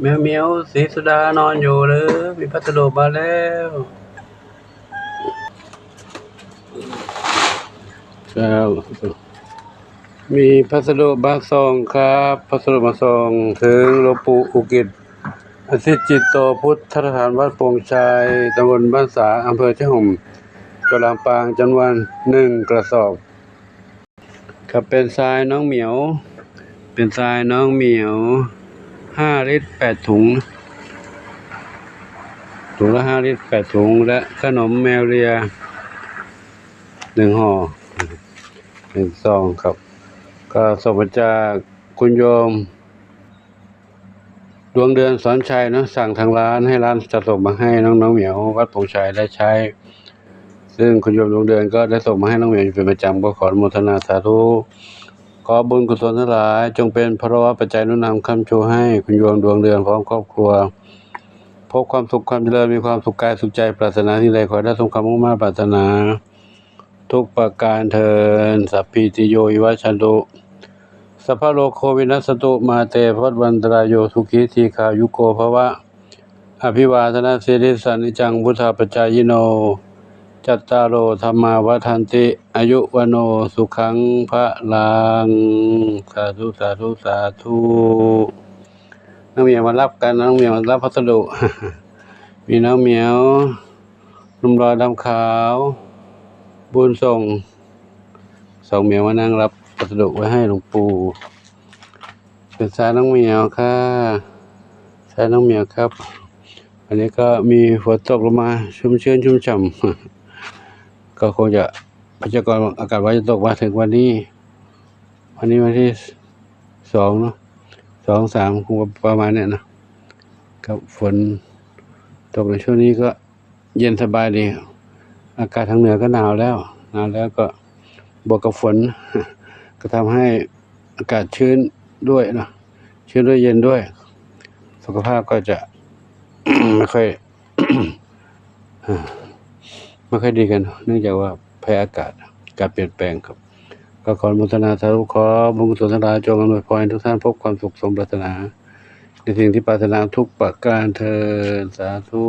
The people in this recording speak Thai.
แมวเหมียวสีสุดานอนอยู่หรือมีพัสดุมาแล้วครับมีพัสดุมาส่งครับ พัสดุมาส่งถึงหลวงปู่อุกิจอาทิตย์จิตโตพุทธสถานวัดโป่งชัยตำบลบ้านสาอำเภอเจ้าห่มจังหวัดลำปางจำนวนหนึ่งกระสอบครับเป็นทรายน้องเหมียว เป็นทรายน้องเหมียว ห้าลิตรแปดถุง ถุงละห้าลิตรแปดถุง และขนมแมวเรียหนึ่งห่อหนึ่งซองครับ ก็ส่งมาจากคุณโยม ดวงเดือนสอนชัยเนอะสั่งทางร้านให้ร้านจะส่งมาให้น้องน้องเหมียววัดผงชัยได้ใช้ ซึ่งคุณโยมดวงเดือนก็ได้ส่งมาให้น้องเหมียวเป็นประจำก็ขออนุโมทนาสาธุ ขอบุญกุศลทั้งหลาย จงเป็นพระวะปัจจัยนุนนำคำชูให้คุณโยมดวงเดือนพร้อมครอบครัว พบความสุขความเจริญมีความสุขกายสุขใจปรารถนาที่ใดขอได้สมความมุ่งมั่นปรารถนา ทุกประการเทินสัพพิติโยวิวัชชันตุสัพพโลโควินัสตุมาเตภวัตวันตรายโยสุขีทีขายุโกภวะ อภิวาทนาสิริสันนิจังพุทธาปจายโน จัตตารโอธรรมาวัฏันติ อายุวโนสุขังพระลังสาธุสาธุสาธุน้องเหมียวมารับกันน้องเหมียวมารับพัสดุ มีน้องเหมียวนุ่มรอยดำขาว บุญส่งสองเหมียวมานั่งรับพัสดุไว้ให้หลวงปู่เป็นสายน้องเหมียวค่ะสายน้องเหมียวครับ อันนี้ก็มีฝนตกลงมาชุ่มชื้นชุ่มฉ่ำ ก็คงจะพยากรณ์อากาศว่าจะตกมาถึงวันนี้ วันนี้วันที่สองเนาะสองสามคงประมาณเนี้ยนะครับฝนตกในช่วงนี้ก็เย็นสบายดี อากาศทางเหนือก็หนาวแล้วหนาวแล้วก็บวกกับฝน ก็ทำให้อากาศชื้นด้วยนะชื้นด้วยเย็นด้วย สุขภาพก็จะไม่ค่อย ไม่ค่อยดีกัน เนื่องจากว่าแพ้อากาศการเปลี่ยนแปลงครับ ก็ขออนุโมุทนาสาธุขอบุญกุศลทั้งหลายจงอำนวยพรให้ทุกท่านพบความสุขสมปรารถนา ในสิ่งที่ปรารถนาทุกประการเทินสาธุ